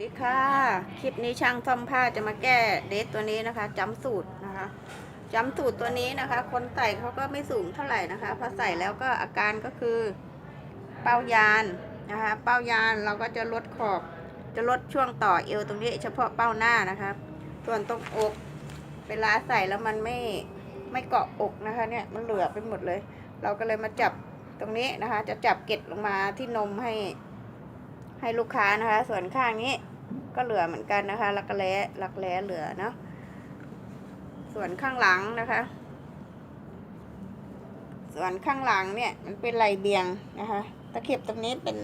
ดีค่ะ คลิปนี้ช่างซ่อมผ้าจะมาแก้เดทตัวนี้นะคะจำสูตรนะคะจำสูตรตัวนี้นะคะ คนใส่เขาก็ไม่สูงเท่าไหร่นะคะ พอใส่แล้วก็อาการก็คือเป้ายานนะคะ เป้ายานเราก็จะลดขอบ จะลดช่วงต่อเอวตรงนี้ เฉพาะเป้าหน้านะคะ ส่วนตรงอกเวลาใส่แล้วมันไม่ไม่เกาะอกนะคะเนี่ยมันเหลือไปหมดเลย เราก็เลยมาจับตรงนี้นะคะ จะจับเกล็ดลงมาที่นมให้ให้ลูกค้านะคะ ส่วนข้างนี้ ก็เหลือเหมือนกันนะคะรักแร้รักแร้เหลือเนาะส่วนข้างหลังนะคะ ส่วนข้างหลังเนี่ยมันเป็นไหลเบียงนะคะ ตะเข็บตรงนี้เป็น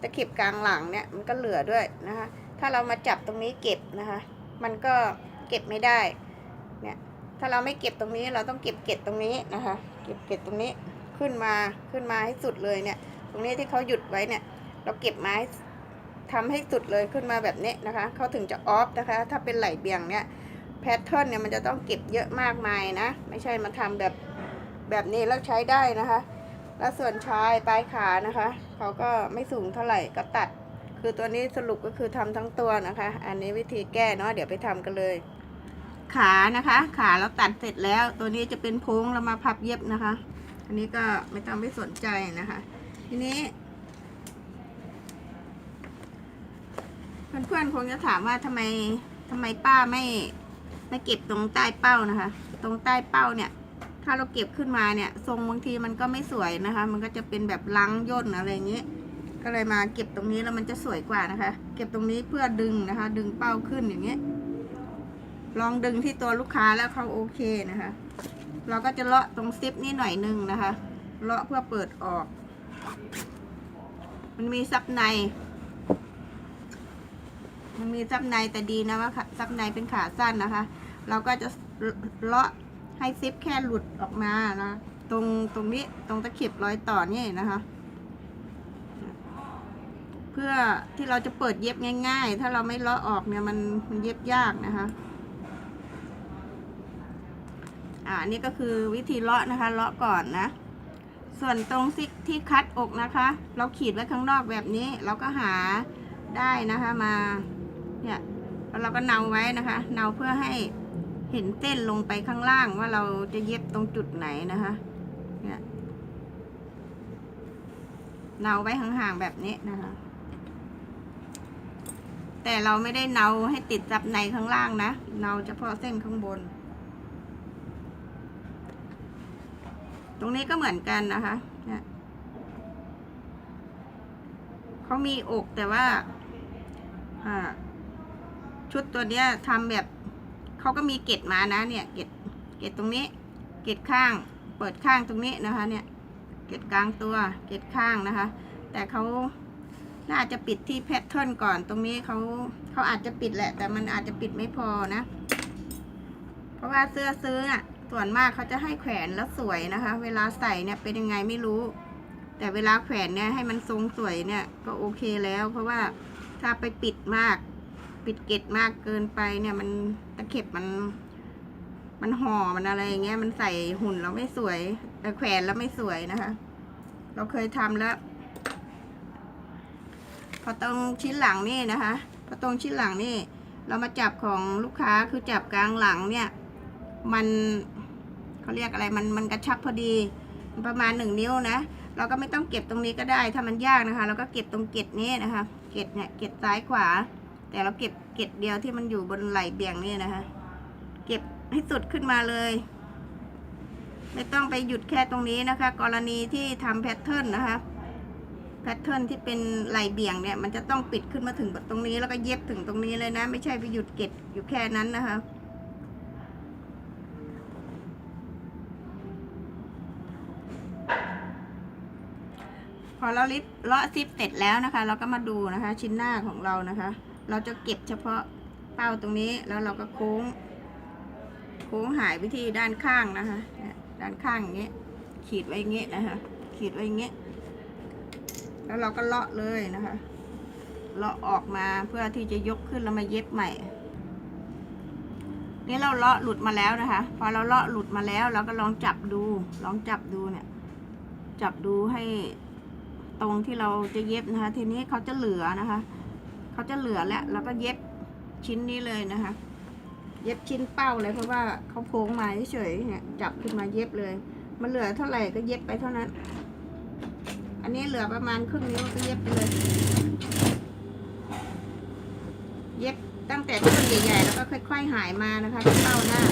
ตะเข็บกลางหลังเนี่ยมันก็เหลือด้วยนะคะ ถ้าเรามาจับตรงนี้เก็บนะคะ มันก็เก็บไม่ได้เนี่ยถ้าเราไม่เก็บตรงนี้เราต้องเก็บเกล็ดตรงนี้นะคะ เก็บเกล็ดตรงนี้ขึ้นมาขึ้นมาให้สุดเลยเนี่ย ตรงนี้ที่เขาหยุดไว้เนี่ย เราเก็บไม้ ทำให้สุดเลยขึ้นมาแบบนี้นะคะเขาถึงจะออฟนะคะ ถ้าเป็นไหลเบี่ยงเนี่ยแพทเทิร์นเนี่ยมันจะต้องเก็บเยอะมากมายนะ ไม่ใช่มาทำแบบแบบนี้แล้วใช้ได้นะคะ แล้วส่วนชายปลายขานะคะเขาก็ไม่สูงเท่าไหร่ก็ตัด คือตัวนี้สรุปก็คือทำทั้งตัวนะคะ อันนี้วิธีแก้เนาะเดี๋ยวไปทำกันเลย ขานะคะ ขาเราตัดเสร็จแล้ว ตัวนี้จะเป็นโพ้งเรามาพับเย็บนะคะ อันนี้ก็ไม่ต้องไปสนใจนะคะ ทีนี้ เพื่อนๆคงจะถามว่าทำไมทำไมป้าไม่ไม่เก็บตรงใต้เป้านะคะ ตรงใต้เป้าเนี่ย ถ้าเราเก็บขึ้นมาเนี่ย ทรงบางทีมันก็ไม่สวยนะคะ มันก็จะเป็นแบบลังย่นอะไรอย่างนี้ ก็เลยมาเก็บตรงนี้แล้วมันจะสวยกว่านะคะ เก็บตรงนี้เพื่อดึงนะคะ ดึงเป้าขึ้นอย่างนี้ ลองดึงที่ตัวลูกค้าแล้วเขาโอเคนะคะ เราก็จะเลาะตรงซิปนี่หน่อยนึงนะคะ เลาะเพื่อเปิดออก มันมีซับใน มันมีซับในแต่ดีนะว่าซับในเป็นขาสั้นนะคะ เราก็จะเลาะให้ซิปแค่หลุดออกมานะ ตรงตรงนี้ตรงตะเข็บรอยต่อนี่นะคะ เพื่อที่เราจะเปิดเย็บง่าย ๆ ถ้าเราไม่เลาะออกเนี่ยมันมันเย็บยากนะคะอ่านี่ก็คือวิธีเลาะนะคะ เลาะก่อนนะ ส่วนตรงที่ที่คัดอกนะคะ เราขีดไว้ข้างนอกแบบนี้ เราก็หาได้นะคะมา เนี่ยแล้วเราก็เนาไว้นะคะ เนาเพื่อให้เห็นเส้นลงไปข้างล่างว่าเราจะเย็บตรงจุดไหนนะคะ เนี่ยเนาไว้ห่างๆแบบนี้นะคะ แต่เราไม่ได้เนาให้ติดจับในข้างล่างนะ เนาเฉพาะเส้นข้างบน ตรงนี้ก็เหมือนกันนะคะเนี่ยเขามีอกแต่ว่าอ่า ชุดตัวเนี้ยทำแบบเขาก็มีเกล็ดมานะเนี่ย เกล็ดเกล็ดตรงนี้ เกล็ดข้าง เปิดข้างตรงนี้นะคะ เนี่ย เกล็ดกลางตัว เกล็ดข้างนะคะ แต่เขาน่าจะปิดที่แพทเทิร์นก่อน ตรงนี้เขาเขาอาจจะปิดแหละ แต่มันอาจจะปิดไม่พอนะ เพราะว่าเสื้อซื้ออะ ส่วนมากเขาจะให้แขวนแล้วสวยนะคะ เวลาใส่เนี่ยเป็นยังไงไม่รู้ แต่เวลาแขวนเนี่ยให้มันทรงสวยเนี่ยก็โอเคแล้ว เพราะว่าถ้าไปปิดมาก ปิดเกล็ดมากเกินไปเนี่ยมันตะเข็บมัน มันห่อมันอะไรอย่างเงี้ยมันใส่หุ่นแล้วไม่สวยแต่แขวนแล้วไม่สวยนะคะ เราเคยทำแล้ว พอตรงชิ้นหลังนี่นะคะพอตรงชิ้นหลังนี่ เรามาจับของลูกค้าคือจับกลางหลังเนี่ย มันเขาเรียกอะไรมันมันกระชับพอดี ประมาณหนึ่งนิ้วนะเราก็ไม่ต้องเก็บตรงนี้ก็ได้ถ้ามันยากนะคะ เราก็เก็บตรงเกล็ดนี้นะคะ เกล็ดเนี่ยเกล็ดซ้ายขวา แต่เราเก็บเกล็ดเดียวที่มันอยู่บนไหล่เบี่ยงนี่นะคะ เก็บให้สุดขึ้นมาเลย ไม่ต้องไปหยุดแค่ตรงนี้นะคะ กรณีที่ทำแพทเทิร์นนะคะแพทเทิร์นที่เป็นไหล่เบี่ยงเนี่ยมันจะต้องปิดขึ้นมาถึงตรงนี้แล้วก็เย็บถึงตรงนี้เลยนะ ไม่ใช่ไปหยุดเก็ดอยู่แค่นั้นนะคะพอเราลิปเลาะซิปเสร็จแล้วนะคะ เราก็มาดูนะคะ ชิ้นหน้าของเรานะคะ เราจะเก็บเฉพาะเป้าตรงนี้แล้วเราก็โค้ง โค้งหายไปที่ด้านข้างนะคะ ด้านข้างอย่างเงี้ยขีดไว้อย่างเงี้ยนะคะ ขีดไว้อย่างเงี้ยแล้วเราก็เลาะเลยนะคะเลาะออกมาเพื่อที่จะยกขึ้นแล้วมาเย็บใหม่ นี่เราเลาะหลุดมาแล้วนะคะ พอเราเลาะหลุดมาแล้วเราก็ลองจับดู ลองจับดูเนี่ย จับดูให้ตรงที่เราจะเย็บนะคะ ทีนี้เขาจะเหลือนะคะ เขาจะเหลือแล้วแล้วก็เย็บชิ้นนี้เลยนะคะ เย็บชิ้นเป้าเลยเพราะว่าเขาโค้งมาเฉยๆเนี่ยจับขึ้นมาเย็บเลย มันเหลือเท่าไหร่ก็เย็บไปเท่านั้น อันนี้เหลือประมาณครึ่งนิ้วก็เย็บไปเลย เย็บตั้งแต่ต้นใหญ่ๆแล้วก็ค่อยๆหายมานะคะที่เป้าหน้า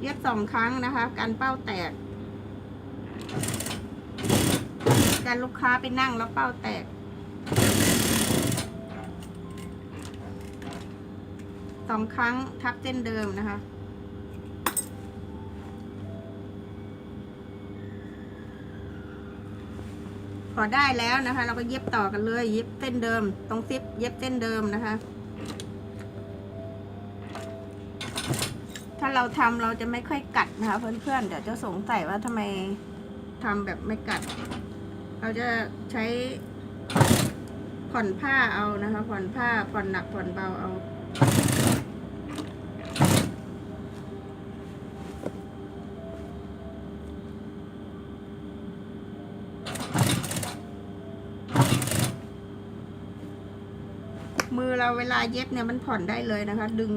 เย็บสองครั้งนะคะการเป้าแตก การลูกค้าไปนั่งแล้วเป้าแตกสองครั้งทับเส้นเดิมนะคะพอได้แล้วนะคะ เราก็เย็บต่อกันเลยเย็บเส้นเดิม ตรงซิปเย็บเส้นเดิมนะคะ ถ้าเราทำเราจะไม่ค่อยกัดนะคะ เพื่อนๆเดี๋ยวจะสงสัยว่าทำไมทำแบบไม่กัด เราจะใช้ผ่อนผ้าเอานะคะ ผ่อนผ้าผ่อนหนักผ่อนเบาเอามือเราเวลาเย็บเนี่ยมันผ่อนได้เลยนะคะ ดึง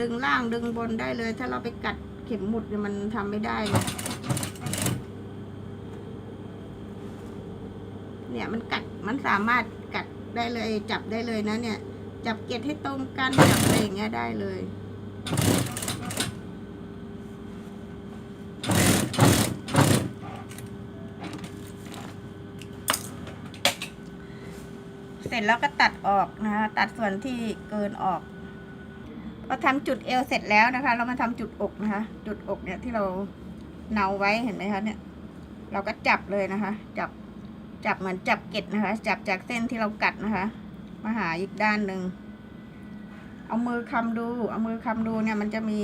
ดึงล่างดึงบนได้เลย ถ้าเราไปกัดเข็มหมุดเนี่ยมันทำไม่ได้เลย เนี่ยมันกัดมันสามารถกัดได้เลยจับได้เลยนะเนี่ย จับเกล็ดให้ตรงกันจับอะไรอย่างเงี้ยได้เลยเสร็จแล้วก็ตัดออกนะคะตัดส่วนที่เกินออกพอทำจุดเอวเสร็จแล้วนะคะ เรามาทำจุดอกนะคะ จุดอกเนี่ยที่เราเนาไว้เห็นไหมคะเนี่ย เราก็จับเลยนะคะ จับ จับเหมือนจับเก็ดนะคะ จับจากเส้นที่เรากัดนะคะ มาหาอีกด้านหนึ่ง เอามือคำดู เอามือคำดูเนี่ยมันจะมี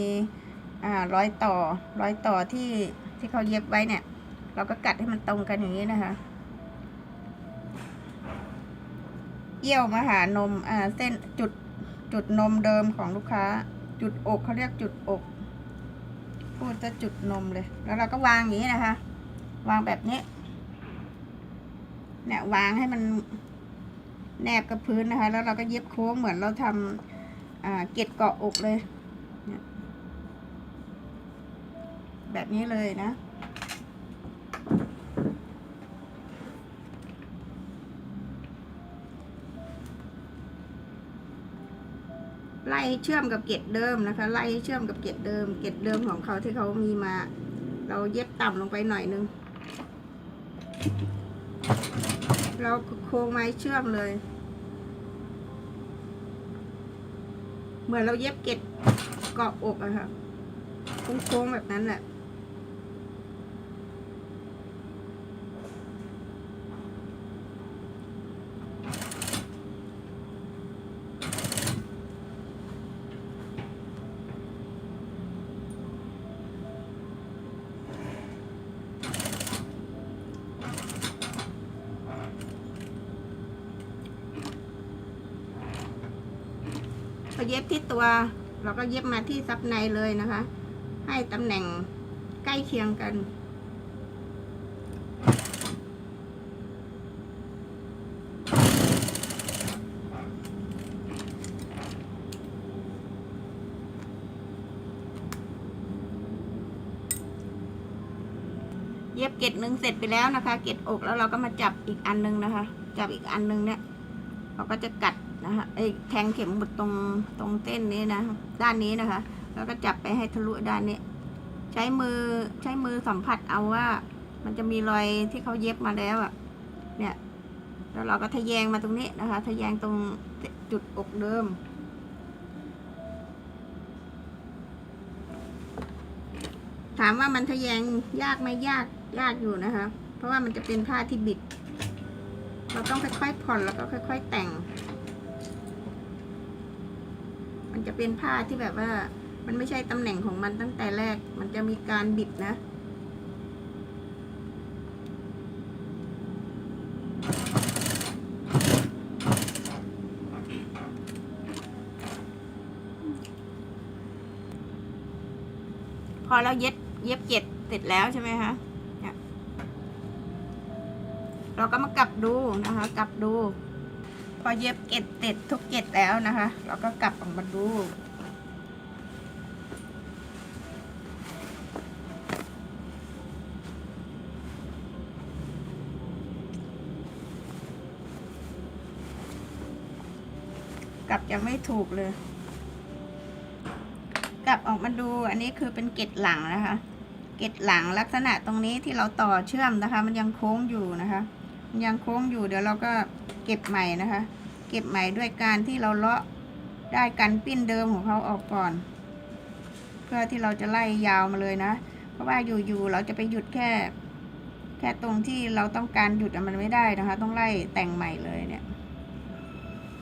อ่ารอยต่อรอยต่อที่ที่เขาเย็บไว้เนี่ย เราก็กัดให้มันตรงกันอย่างนี้นะคะเอี้ยวมาหานมอ่าเส้นจุดจุดนมเดิมของลูกค้า จุดอกเขาเรียกจุดอกพูดจะจุดนมเลย แล้วเราก็วางอย่างนี้นะคะ วางแบบนี้ เนี่ยวางให้มันแนบกับพื้นนะคะ แล้วเราก็เย็บโค้งเหมือนเราทำอ่าเกล็ดเกาะอกเลย แบบนี้เลยนะไล่เชื่อมกับเกล็ดเดิมนะคะ ไล่เชื่อมกับเกล็ดเดิม เกล็ดเดิมของเขาที่เขามีมา เราเย็บต่ำลงไปหน่อยนึง เราโค้งไม้เชื่อมเลย เหมือนเราเย็บเกล็ดเกาะอกอะค่ะโค้งๆแบบนั้นแหละ เย็บที่ตัว เราก็เย็บมาที่ซับในเลยนะคะ ให้ตำแหน่งใกล้เคียงกันเย็บเกล็ดหนึ่งเสร็จไปแล้วนะคะ เกล็ดอกแล้วเราก็มาจับอีกอันหนึงนะคะ จับอีกอันหนึงเนี่ย เราก็จะกัด นะคะไอ้แทงเข็มหมุดตรงตรงเส้นนี้นะ ด้านนี้นะคะ แล้วก็จับไปให้ทะลุด้านนี้ ใช้มือใช้มือสัมผัสเอาว่า มันจะมีรอยที่เขาเย็บมาแล้วอะ่ะ เนี่ย แล้วเราก็ทะแยงมาตรงนี้นะคะ ทะแยงตรงจุดอกเดิมถามว่ามันทะแยงยากไหมยากยากอยู่นะคะ เพราะว่ามันจะเป็นผ้าที่บิด เราต้องค่อยๆผ่อนแล้วก็ค่อย ๆ แต่ง มันจะเป็นผ้าที่แบบว่า มันไม่ใช่ตำแหน่งของมันตั้งแต่แรก มันจะมีการบิดนะพอเราเย็บเย็บเก็ดเสร็จแล้วใช่ไหมคะเนี่ยเราก็มากลับดูนะคะ กลับดู พอเย็บเกล็ดเสร็จทุกเกล็ดแล้วนะคะ เราก็กลับออกมาดูกลับยังไม่ถูกเลย กลับออกมาดูอันนี้คือเป็นเกล็ดหลังนะคะ เกล็ดหลังลักษณะตรงนี้ที่เราต่อเชื่อมนะคะ มันยังโค้งอยู่นะคะ ยังโค้งอยู่เดี๋ยวเราก็เก็บใหม่นะคะ เก็บใหม่ด้วยการที่เราเลาะได้กันปิ้นเดิมของเขาออกก่อน เพื่อที่เราจะไล่ยาวมาเลยนะ เพราะว่าอยู่ๆเราจะไปหยุดแค่ แค่ตรงที่เราต้องการหยุดมันไม่ได้นะคะ ต้องไล่แต่งใหม่เลยเนี่ย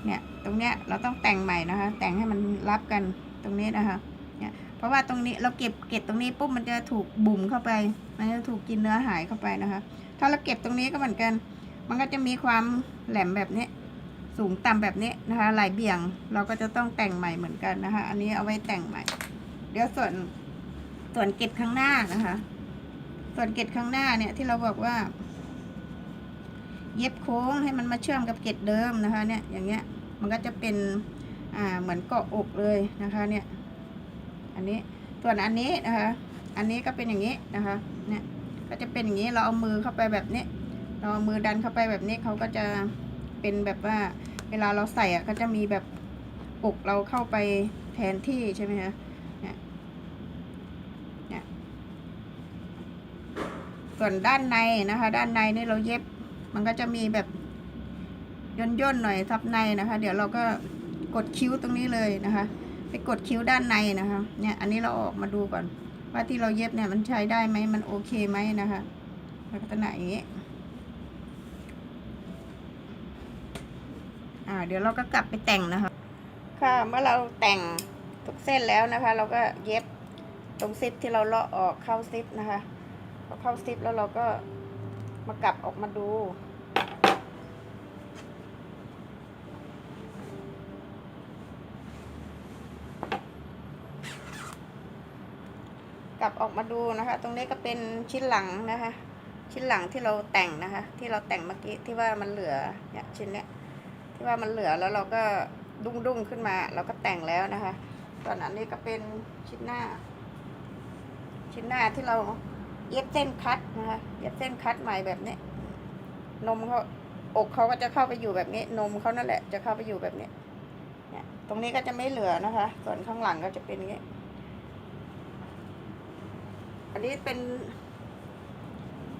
เนี่ยตรงเนี้ยเราต้องแต่งใหม่นะคะ แต่งให้มันรับกันตรงนี้นะคะเนี่ยเพราะว่าตรงนี้เราเก็บเก็บตรงนี้ปุ๊บมันจะถูกบุ่มเข้าไป มันจะถูกกินเนื้อหายเข้าไปนะคะ ถ้าเราเก็บตรงนี้ก็เหมือนกัน มันก็จะมีความแหลมแบบนี้ สูงต่ำแบบนี้นะคะไหลเบี่ยงเราก็จะต้องแต่งใหม่เหมือนกันนะคะ อันนี้เอาไว้แต่งใหม่ เดี๋ยวส่วนส่วนเกล็ดข้างหน้านะคะ ส่วนเกล็ดข้างหน้าเนี่ยที่เราบอกว่า เย็บโค้งให้มันมาเชื่อมกับเกล็ดเดิมนะคะ เนี่ยอย่างเงี้ยมันก็จะเป็นอ่าเหมือนเกาะอกเลยนะคะเนี่ย อันนี้ส่วนอันนี้นะคะ อันนี้ก็เป็นอย่างนี้นะคะ เนี่ยก็จะเป็นอย่างนี้เราเอามือเข้าไปแบบนี้ เราเมือดันเข้าไปแบบนี้เขาก็จะเป็นแบบว่าเวลาเราใส่อะก็จะมีแบบอกเราเข้าไปแทนที่ใช่ไหมคะเนี่ยเนี่ยส่วนด้านในนะคะ ด้านในนี่เราเย็บ มันก็จะมีแบบย่นย่นหน่อยทับในนะคะ เดี๋ยวเราก็กดคิ้วตรงนี้เลยนะคะ ไปกดคิ้วด้านในนะคะ เนี่ยอันนี้เราออกมาดูก่อน ว่าที่เราเย็บเนี่ยมันใช้ได้ไหมมันโอเคไหมนะคะลักษณะอย่างนี้ อ่า เดี๋ยวเราก็กลับไปแต่งนะคะ ค่ะ เมื่อเราแต่งทุกเส้นแล้วนะคะ เราก็เย็บตรงซิปที่เราเลาะออกเข้าซิปนะคะพอเข้าซิปแล้วเราก็มากลับออกมาดูกลับออกมาดูนะคะ ตรงนี้ก็เป็นชิ้นหลังนะคะ ชิ้นหลังที่เราแต่งนะคะ ที่เราแต่งเมื่อกี้ที่ว่ามันเหลือเนี่ยชิ้นเนี้ย ที่ว่ามันเหลือแล้วเราก็ดุ้งดุ้งๆขึ้นมา เราก็แต่งแล้วนะคะส่วนอันนี้ก็เป็นชิ้นหน้า ชิ้นหน้าที่เราเย็บเส้นคัดนะคะเย็บเส้นคัดใหม่แบบนี้ นมเขาอกเขาก็จะเข้าไปอยู่แบบนี้ นมเขานั่นแหละจะเข้าไปอยู่แบบนี้เนี่ยตรงนี้ก็จะไม่เหลือนะคะ ส่วนข้างหลังก็จะเป็นอย่างนี้อันนี้เป็น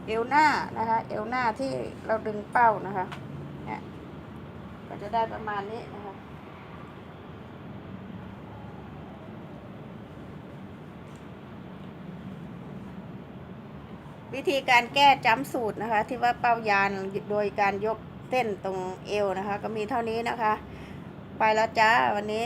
เอวหน้านะคะ เอวหน้าที่เราดึงเป้านะคะ จะได้ประมาณนี้นะคะวิธีการแก้จ้ำสูตรนะคะ ที่ว่าเป้ายานโดยการยกเส้นตรงเอวนะคะ ก็มีเท่านี้นะคะ ไปแล้วจ้าวันนี้